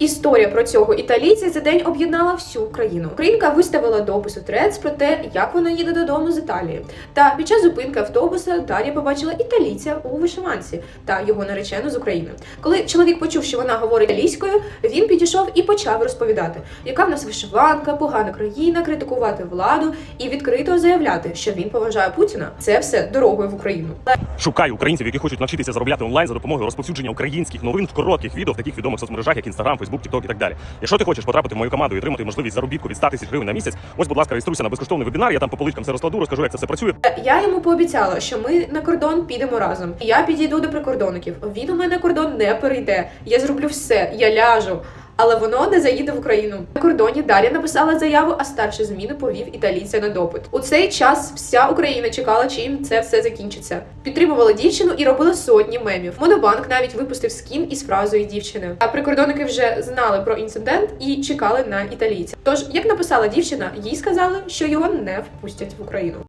Історія про цього італійця за день об'єднала всю Україну. Українка виставила допис у трец про те, як вона їде додому з Італії. Та під час зупинки автобуса Дар'я побачила італійця у вишиванці та його наречену з України. Коли чоловік почув, що вона говорить італійською, він підійшов і почав розповідати, яка в нас вишиванка, погана країна, критикувати владу і відкрито заявляти, що він поважає Путіна. Це все дорогою в Україну. Шукаю українців, які хочуть навчитися заробляти онлайн за допомогою розповсюдження українських новин в коротких відео в таких відомих соцмережах, як Instagram, Facebook, TikTok і так далі. Якщо ти хочеш потрапити в мою команду і отримати можливість заробітку від 100 тисяч гривень на місяць, ось, будь ласка, реєструйся на безкоштовний вебінар. Я там по поличкам все розкладу, розкажу, як це все працює. Я йому пообіцяла, що ми на кордон підемо разом. Я підійду до прикордонників. Він у мене кордон не перейде. Я зроблю все, я ляжу. Але воно не заїде в Україну. На кордоні Дар'я написала заяву, а старший зміни повів італійця на допит. У цей час вся Україна чекала, чим це все закінчиться. Підтримувала дівчину і робила сотні мемів. Монобанк навіть випустив скін із фразою дівчини. А прикордонники вже знали про інцидент і чекали на італійця. Тож, як написала дівчина, їй сказали, що його не впустять в Україну.